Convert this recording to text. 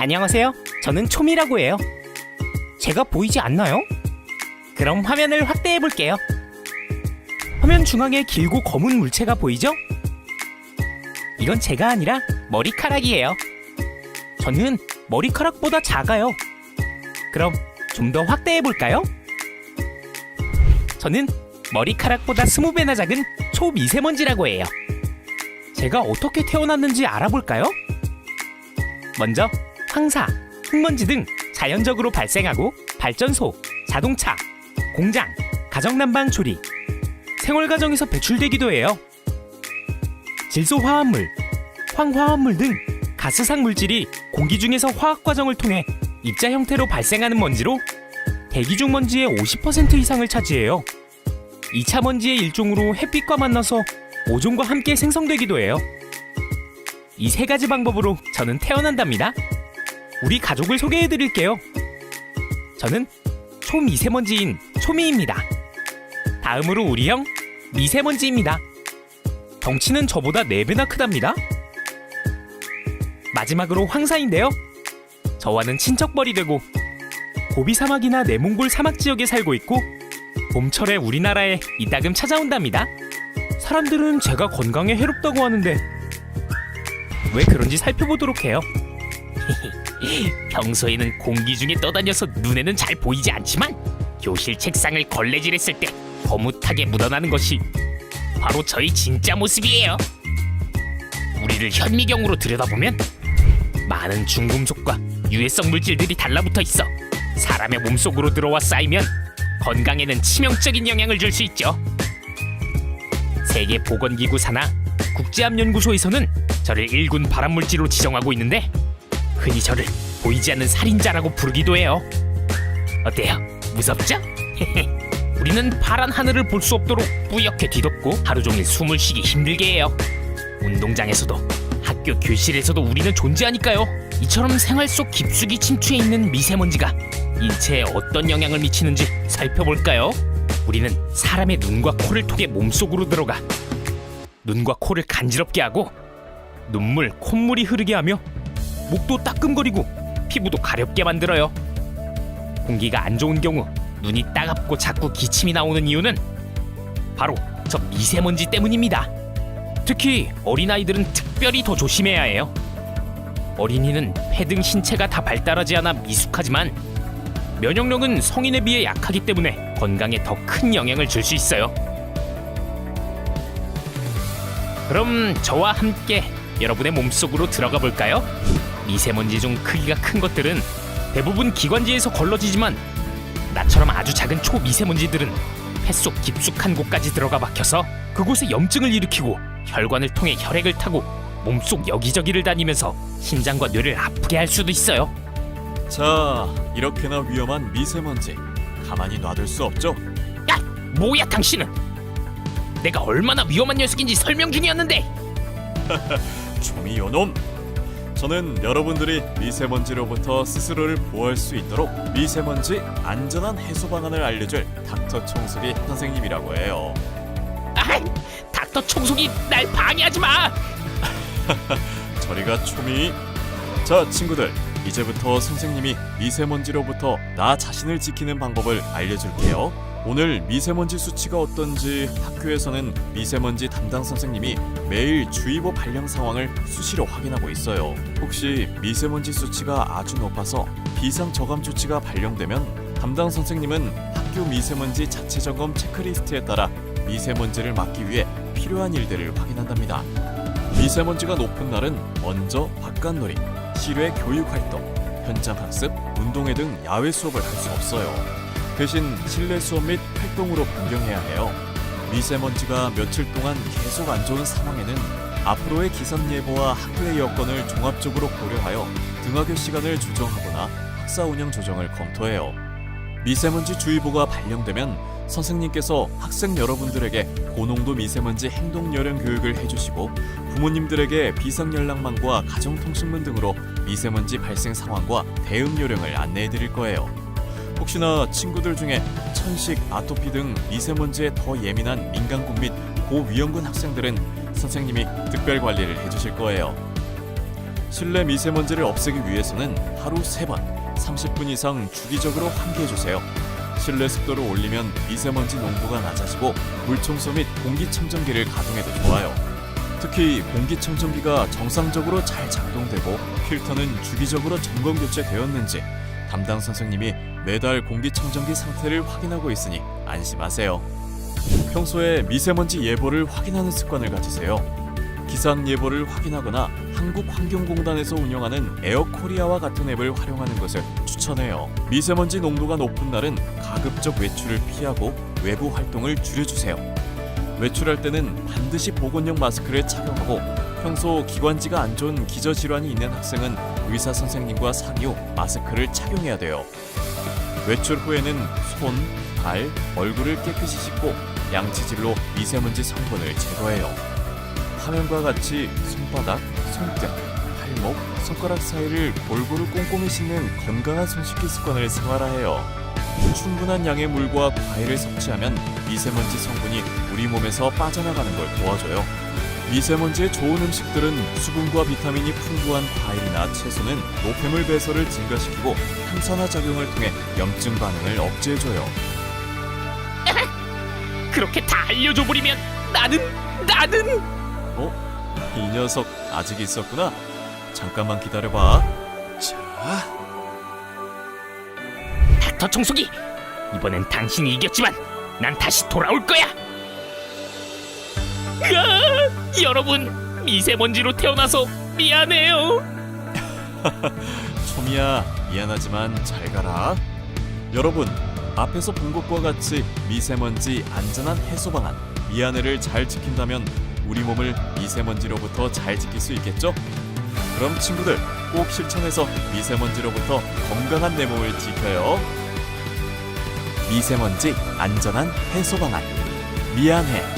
안녕하세요. 저는 초미라고 해요. 제가 보이지 않나요? 그럼 화면을 확대해 볼게요. 화면 중앙에 길고 검은 물체가 보이죠? 이건 제가 아니라 머리카락이에요. 저는 머리카락보다 작아요. 그럼 좀 더 확대해 볼까요? 저는 머리카락보다 20배나 작은 초미세먼지라고 해요. 제가 어떻게 태어났는지 알아볼까요? 먼저 황사, 흙먼지 등 자연적으로 발생하고 발전소, 자동차, 공장, 가정난방 조리, 생활 과정에서 배출되기도 해요. 질소 화합물, 황화합물 등 가스상 물질이 공기 중에서 화학 과정을 통해 입자 형태로 발생하는 먼지로 대기 중 먼지의 50% 이상을 차지해요. 2차 먼지의 일종으로 햇빛과 만나서 오존과 함께 생성되기도 해요. 이 세 가지 방법으로 저는 태어난답니다. 우리 가족을 소개해 드릴게요. 저는 초미세먼지인 초미입니다. 다음으로 우리 형 미세먼지입니다. 덩치는 저보다 4배나 크답니다. 마지막으로 황사인데요. 저와는 친척벌이 되고 고비 사막이나 내몽골 사막 지역에 살고 있고 봄철에 우리나라에 이따금 찾아온답니다. 사람들은 제가 건강에 해롭다고 하는데 왜 그런지 살펴보도록 해요. 평소에는 공기 중에 떠다녀서 눈에는 잘 보이지 않지만 교실 책상을 걸레질했을 때 거뭇하게 묻어나는 것이 바로 저의 진짜 모습이에요. 우리를 현미경으로 들여다보면 많은 중금속과 유해성 물질들이 달라붙어 있어 사람의 몸속으로 들어와 쌓이면 건강에는 치명적인 영향을 줄 수 있죠. 세계 보건기구 산하 국제암연구소에서는 저를 1군 발암물질로 지정하고 있는데 흔히 저를 보이지 않는 살인자라고 부르기도 해요. 어때요? 무섭죠? 우리는 파란 하늘을 볼 수 없도록 뿌옇게 뒤덮고 하루 종일 숨을 쉬기 힘들게 해요. 운동장에서도 학교 교실에서도 우리는 존재하니까요. 이처럼 생활 속 깊숙이 침투해 있는 미세먼지가 인체에 어떤 영향을 미치는지 살펴볼까요? 우리는 사람의 눈과 코를 통해 몸속으로 들어가 눈과 코를 간지럽게 하고 눈물, 콧물이 흐르게 하며 목도 따끔거리고 피부도 가렵게 만들어요. 공기가 안 좋은 경우 눈이 따갑고 자꾸 기침이 나오는 이유는 바로 저 미세먼지 때문입니다. 특히 어린아이들은 특별히 더 조심해야 해요. 어린이는 폐 등 신체가 다 발달하지 않아 미숙하지만 면역력은 성인에 비해 약하기 때문에 건강에 더 큰 영향을 줄 수 있어요. 그럼 저와 함께 여러분의 몸속으로 들어가 볼까요? 미세먼지 중 크기가 큰 것들은 대부분 기관지에서 걸러지지만 나처럼 아주 작은 초미세먼지들은 폐속 깊숙한 곳까지 들어가 박혀서 그곳에 염증을 일으키고 혈관을 통해 혈액을 타고 몸속 여기저기를 다니면서 심장과 뇌를 아프게 할 수도 있어요. 자, 이렇게나 위험한 미세먼지 가만히 놔둘 수 없죠. 야, 뭐야 당신은? 내가 얼마나 위험한 녀석인지 설명 중이었는데. 조미 요놈. 저는 여러분들이 미세먼지로부터 스스로를 보호할 수 있도록 미세먼지 안전한 해소 방안을 알려줄 닥터 청소기 선생님이라고 해요. 아, 닥터 청소기 날 방해하지 마. 저리가 초미. 자, 친구들. 이제부터 선생님이 미세먼지로부터 나 자신을 지키는 방법을 알려줄게요. 오늘 미세먼지 수치가 어떤지 학교에서는 미세먼지 담당 선생님이 매일 주의보 발령 상황을 수시로 확인하고 있어요. 혹시 미세먼지 수치가 아주 높아서 비상 저감 조치가 발령되면 담당 선생님은 학교 미세먼지 자체 점검 체크리스트에 따라 미세먼지를 막기 위해 필요한 일들을 확인한답니다. 미세먼지가 높은 날은 먼저 바깥놀이, 실외 교육 활동, 현장 학습, 운동회 등 야외 수업을 할 수 없어요. 대신 실내 수업 및 활동으로 변경해야 해요. 미세먼지가 며칠 동안 계속 안 좋은 상황에는 앞으로의 기상 예보와 학교의 여건을 종합적으로 고려하여 등하교 시간을 조정하거나 학사 운영 조정을 검토해요. 미세먼지 주의보가 발령되면 선생님께서 학생 여러분들에게 고농도 미세먼지 행동 요령 교육을 해주시고 부모님들에게 비상 연락망과 가정 통신문 등으로 미세먼지 발생 상황과 대응 요령을 안내해 드릴 거예요. 혹시나 친구들 중에 천식, 아토피 등 미세먼지에 더 예민한 민간군 및 고위험군 학생들은 선생님이 특별 관리를 해주실 거예요. 실내 미세먼지를 없애기 위해서는 하루 3번 30분 이상 주기적으로 환기해 주세요. 실내 습도를 올리면 미세먼지 농도가 낮아지고 물청소 및 공기청정기를 가동해도 좋아요. 특히 공기청정기가 정상적으로 잘 작동되고 필터는 주기적으로 점검 교체되었는지 담당 선생님이 매달 공기청정기 상태를 확인하고 있으니 안심하세요. 평소에 미세먼지 예보를 확인하는 습관을 가지세요. 기상 예보를 확인하거나 한국환경공단에서 운영하는 에어코리아와 같은 앱을 활용하는 것을 추천해요. 미세먼지 농도가 높은 날은 가급적 외출을 피하고 외부 활동을 줄여주세요. 외출할 때는 반드시 보건용 마스크를 착용하고 평소 기관지가 안 좋은 기저질환이 있는 학생은 의사 선생님과 상의 후 마스크를 착용해야 돼요. 외출 후에는 손, 발, 얼굴을 깨끗이 씻고 양치질로 미세먼지 성분을 제거해요. 화면과 같이 손바닥, 손등, 팔목, 손가락 사이를 골고루 꼼꼼히 씻는 건강한 손 씻기 습관을 생활화해요. 충분한 양의 물과 과일을 섭취하면 미세먼지 성분이 우리 몸에서 빠져나가는 걸 도와줘요. 미세먼지에 좋은 음식들은 수분과 비타민이 풍부한 과일이나 채소는 노폐물 배설을 증가시키고 항산화 작용을 통해 염증 반응을 억제해줘요. 그렇게 다 알려줘 버리면 나는 나는 어? 이 녀석 아직 있었구나. 잠깐만 기다려봐. 자, 닥터 청소기 이번엔 당신이 이겼지만 난 다시 돌아올 거야 으아, 여러분 미세먼지로 태어나서 미안해요 초미야 미안하지만 잘 가라. 여러분 앞에서 본 것과 같이 미세먼지 안전한 해소 방안 미안해를 잘 지킨다면 우리 몸을 미세먼지로부터 잘 지킬 수 있겠죠? 그럼 친구들 꼭 실천해서 미세먼지로부터 건강한 내 몸을 지켜요. 미세먼지 안전한 해소 방안. 미안해